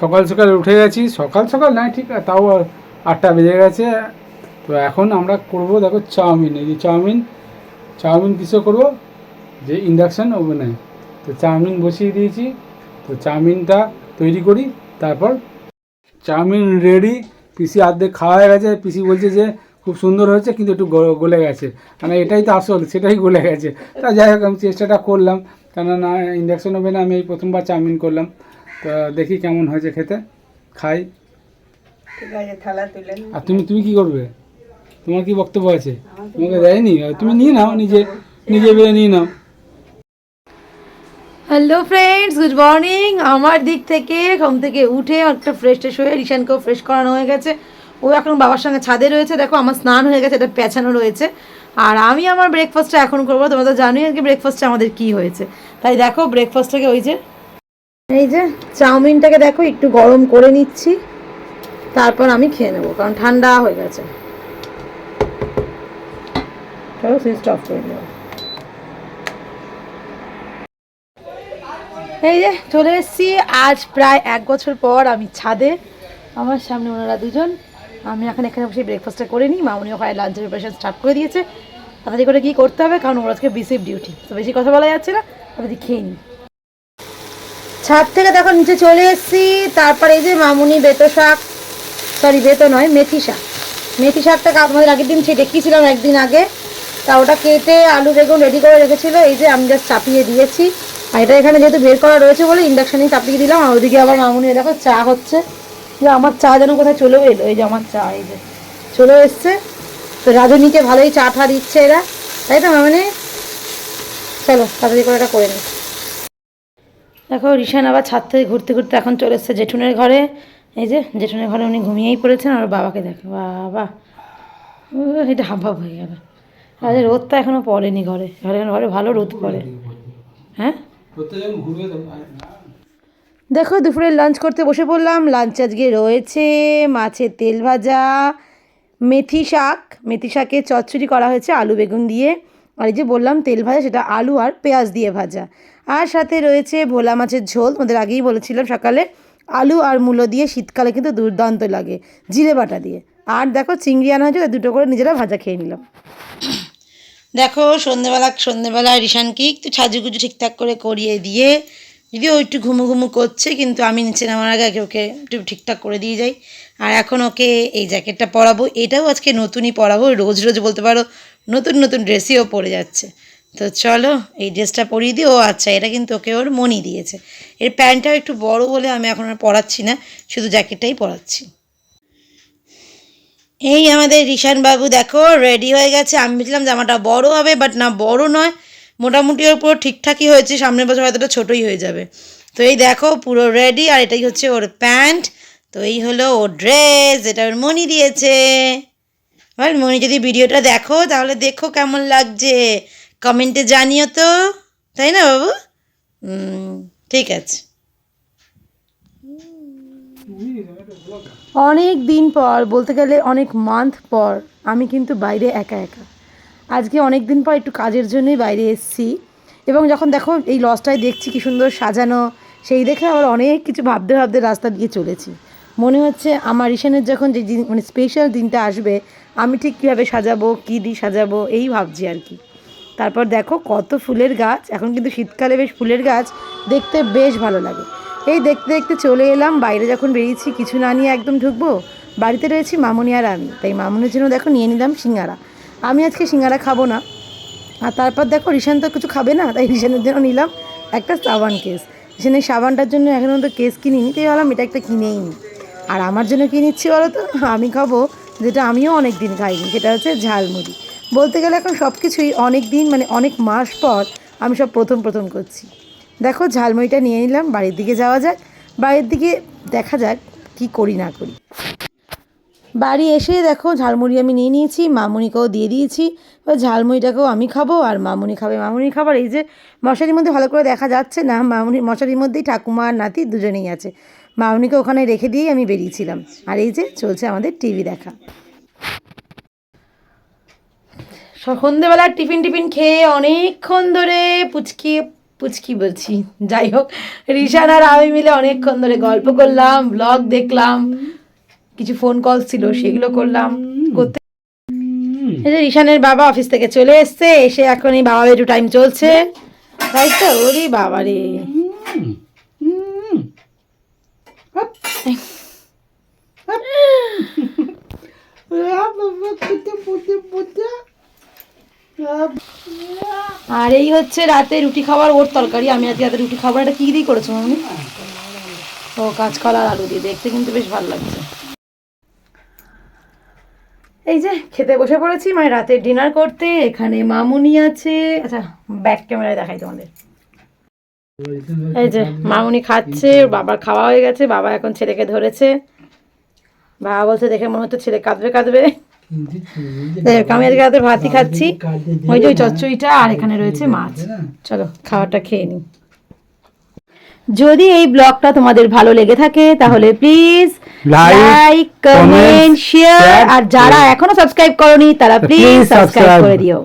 সকাল সকাল উঠে গেছি। সকাল সকাল নয় ঠিক তাও আটটা বেজে গেছে। তো এখন আমরা করব, দেখো, চাউমিন। এই যে চাউমিন চাউমিন কিসে করব? যে ইন্ডাকশান ওভেনে তো চাউমিন বসিয়ে দিয়েছি। তো চাউমিনটা তৈরি করি, তারপর চাউমিন রেডি পিসি অর্ধেক খাওয়া হয়ে গেছে। পিসি বলছে যে, খুব সুন্দর হয়েছে, কিন্তু একটু গলে গেছে। মানে এটাই তো আসল, সেটাই গলে গেছে। তা যাই হোক, আমি চেষ্টাটা করলাম। কেননা ইন্ডাকশন ওভেনে আমি এই প্রথমবার চাউমিন করলাম। তো দেখি কেমন হয়েছে খেতে। খাই। ঠিক আছে থালা তুলে আর তুমি তুমি কি করবে? তোমার কি বক্তব্য আছে? তোমাকে দেয়নি? তুমি নিয়ে নাও নিজে নিজে বেয়ে নিয়ে নাও। হ্যালো ফ্রেন্ডস গুড মর্নিং আমার দিক থেকে ঘুম থেকে উঠে একটা ফ্রেশ ট্রেশ হয়ে রিশানকেও ফ্রেশ করানো হয়ে গেছে। ও এখন বাবার সঙ্গে ছাদে রয়েছে। দেখো আমার স্নান হয়ে গেছে এটা পেঁচানো রয়েছে। আর আমি আমার ব্রেকফাস্টটা এখন করব। তোমরা তো জানোই আজকে ব্রেকফাস্টে আমাদের কি হয়েছে। তাই দেখো ব্রেকফাস্টটাকে ওই যে এই যে চাউমিনটাকে দেখো, একটু গরম করে নিচ্ছি। তারপর আমি খেয়ে নেব, কারণ ঠান্ডা হয়ে গেছে। এই যে চলে এসেছি, আজ প্রায় এক বছর পর আমি ছাদে। আমার সামনে ওনারা দুজন। আমি এখন এখানে বসে ব্রেকফাস্টটা করে নিই। মামনি ওখানে লাঞ্চের প্রিপারেশন স্টার্ট করে দিয়েছে। তাড়াতাড়ি করে কী করতে হবে? কারণ ওর আজকে বিসিভ ডিউটি তো বেশি কথা বলা যাচ্ছে না। তাড়াতাড়ি খেয়ে নিই। ছাদ থেকে দেখো, নিচে চলে এসেছি। তারপরে এই যে মামুনি বেতো শাক সরি বেতো নয়, মেথি শাক। মেথি শাকটাকে আপনাদের আগের দিন ছেটে দেখিয়েছিলাম একদিন আগে। তা ওটা কেটে আলু বেগুন রেডি করে রেখেছিল, এই যে আমি জাস্ট চাপিয়ে দিয়েছি। আর এটা এখানে যেহেতু বের করা রয়েছে বলে ইন্ডাকশানেই চাপিয়ে দিলাম, আর ওদিকে আবার মামুনি দেখো, চা হচ্ছে। যে আমার চা যেন কোথায় চলেও এলো, এই যে আমার চা, এই যে চলে এসছে। তো রাজনীকে ভালোই চা ঠা দিচ্ছে এরা। তাই তো মামনি? চলো, তাড়াতাড়ি করে এটা করে নিই দেখো, রিশান আবার ছাদ থেকে ঘুরতে ঘুরতে এখন চলে এসছে জেঠুনের ঘরে। এই যে, জেঠুনের ঘরে উনি ঘুমিয়েই পড়েছেন, আর বাবাকে দেখে, বাবা। এটা হাব ভাব হয়ে গেল। আরে রোদটা এখনও পড়েনি ঘরে। ঘরে ঘরে ভালো রোদ পড়ে। হ্যাঁ? দেখো, দুপুরে লাঞ্চ করতে বসে পড়লাম। লাঞ্চ আজকে রয়েছে মাছের তেল ভাজা, মেথি শাক। মেথি শাকে চচ্চড়ি করা হয়েছে, আলু বেগুন দিয়ে। আর এই যে বললাম তেল ভাজা, সেটা আলু আর পেঁয়াজ দিয়ে ভাজা। আর সাথে রয়েছে ভোলা মাছের ঝোল, তোমাদের আগেই বলেছিলাম সকালে। আলু আর মূলো দিয়ে শীতকালে কিন্তু দুর্দান্ত লাগে, জিরে বাটা দিয়ে। আর দেখো চিংড়ি আনা হয়েছে দুটো করে নিজেরা ভাজা খেয়ে নিলাম। দেখো, সন্ধেবেলা সন্ধেবেলা রিশানকে একটু সাজুগুজু ঠিকঠাক করে করিয়ে দিয়ে, যদিও একটু ঘুমু ঘুমু করছে, কিন্তু আমি নিচে নামার আগে ওকে একটু ঠিকঠাক করে দিয়ে যাই। আর এখন ওকে এই জ্যাকেটটা পরাবো, এটাও আজকে নতুনই পরাবো, রোজ রোজ বলতে পারো নতুন নতুন ড্রেসইও পরে যাচ্ছে। তো চলো, এই ড্রেসটা পরিয়ে দিই। ও আচ্ছা এটা কিন্তু ওকে ওর মনি দিয়েছে। এর প্যান্টটাও একটু বড় বলে আমি এখন আর পরাচ্ছি না, শুধু জ্যাকেটটাই পরাচ্ছি। এই আমাদের রিশান বাবু, দেখো রেডি হয়ে গেছে। আমি ভেবেছিলাম জামাটা বড় হবে বাট না বড় নয়। মোটামুটি ওর পুরো ঠিকঠাকই হয়েছে, সামনের বছর হয়তো ছোটোই হয়ে যাবে। তো এই দেখো, পুরো রেডি আর এটাই হচ্ছে ওর প্যান্ট। তো এই হলো ওর ড্রেস এটা ওর মনি দিয়েছে। আর মনি যদি ভিডিওটা দেখো, তাহলে দেখো কেমন লাগছে। কমেন্টে জানিও তো, তাই না বাবু? ঠিক আছে। অনেক দিন পর, বলতে গেলে অনেক মান্থ পর, আমি কিন্তু বাইরে একা একা। আজকে অনেক দিন পর একটু কাজের জন্যই বাইরে এসেছি। এবং যখন দেখো এই লসটায় দেখছি কি সুন্দর সাজানো, সেই দেখে আবার অনেক কিছু ভাবতে ভাবতে রাস্তা দিয়ে চলেছি। মনে হচ্ছে আমার রিসেনের যখন যে মানে স্পেশাল দিনটা আসবে, আমি ঠিক কীভাবে সাজাবো, কী দিয়ে সাজাবো, এই ভাবছি আর কি। তারপর দেখো কত ফুলের গাছ, এখন কিন্তু শীতকালে বেশ ফুলের গাছ, দেখতে বেশ ভালো লাগে। এই দেখতে দেখতে চলে এলাম, বাইরে যখন বেরিয়েছি কিছু না নিয়ে একদম ঢুকবো, বাড়িতে রয়েছি মামুনি আর আমি। তাই মামুনির জন্য দেখো নিয়ে নিলাম সিঙ্গারা। আমি আজকে সিঙ্গারা খাব না। আর তারপর দেখো রিশান তো কিছু খাবে না, তাই রিশানের জন্য নিলাম একটা সাবান কেস। রিশানের সাবানটার জন্য এখন তো কেস কিনিনি, তাই ভাবলাম এটা একটা কিনেই নিই আর আমার জন্য কী নিচ্ছি বলো তো? আমি খাব যেটা আমিও অনেক দিন খাইনি, সেটা হচ্ছে ঝালমুড়ি। বলতে গেলে এখন সব কিছুই অনেক দিন মানে অনেক মাস পর আমি সব প্রথম প্রথম করছি। দেখো, ঝালমুড়িটা নিয়ে নিলাম, বাড়ির দিকে যাওয়া যাক। বাড়ির দিকে দেখা যাক কি করি না করি। বাড়ি এসে দেখো, ঝালমুড়ি আমি নিয়ে নিয়েছি, মামুনিকেও দিয়ে দিয়েছি। এবার ঝালমুড়িটাকেও আমি খাব, আর মামুনি খাবে। মামুনি খাবার এই যে মশারির মধ্যে ভালো করে দেখা যাচ্ছে না, মামুনি মশারির মধ্যেই ঠাকুমা আর নাতি দুজনেই আছে। মামুনিকে ওখানে রেখে দিয়েই আমি বেরিয়েছিলাম। আর এই যে চলছে আমাদের টিভি দেখা। সন্ধ্যেবেলার টিফিন টিফিন খেয়ে অনেকক্ষণ ধরে পুচকি পুচকি বলছি। যাই হোক রিশান আর আমি মিলে অনেকক্ষণ ধরে গল্প করলাম ব্লগ দেখলাম কিছু ফোন কল ছিল সেগুলো করলাম। করতে এই যে রিশানের বাবা অফিস থেকে চলে এসছে এসে এখন এই বাবা একটু টাইম চলছে। তাই তো? ওরে বাবা রে আর এই হচ্ছে রাতে রুটি খাবার ওর তরকারি। আমি আজকে রাতে রুটি খাবার এটা কি দিয়ে করেছ, মামনি? ও, কাঁচকলা আলু দিয়ে। দেখতে কিন্তু বেশ ভালো লাগছে। এই যে, খেতে বসে পড়েছি। মানে রাতে ডিনার করতে। এখানে মামুনি আছে। আচ্ছা ব্যাক ক্যামেরায় দেখাই তোমাদের। এই যে মামুনি খাচ্ছে বাবার খাওয়া হয়ে গেছে বাবা এখন ছেলেকে ধরেছে। বাবা বলছে দেখে মনে হচ্ছে ছেলে কাঁদবে কাঁদবে। আমি আজকে রাতে ভাতই খাচ্ছি। ওই যে ওই চচ্চড়িটা আর এখানে রয়েছে মাছ। চলো খাওয়াটা খেয়ে নিই। যদি এই ব্লগটা তোমাদের ভালো লেগে থাকে তাহলে প্লিজ লাইক কমেন্ট শেয়ার আর যারা এখনও সাবস্ক্রাইব করনি তারা প্লিজ সাবস্ক্রাইব করে দিও।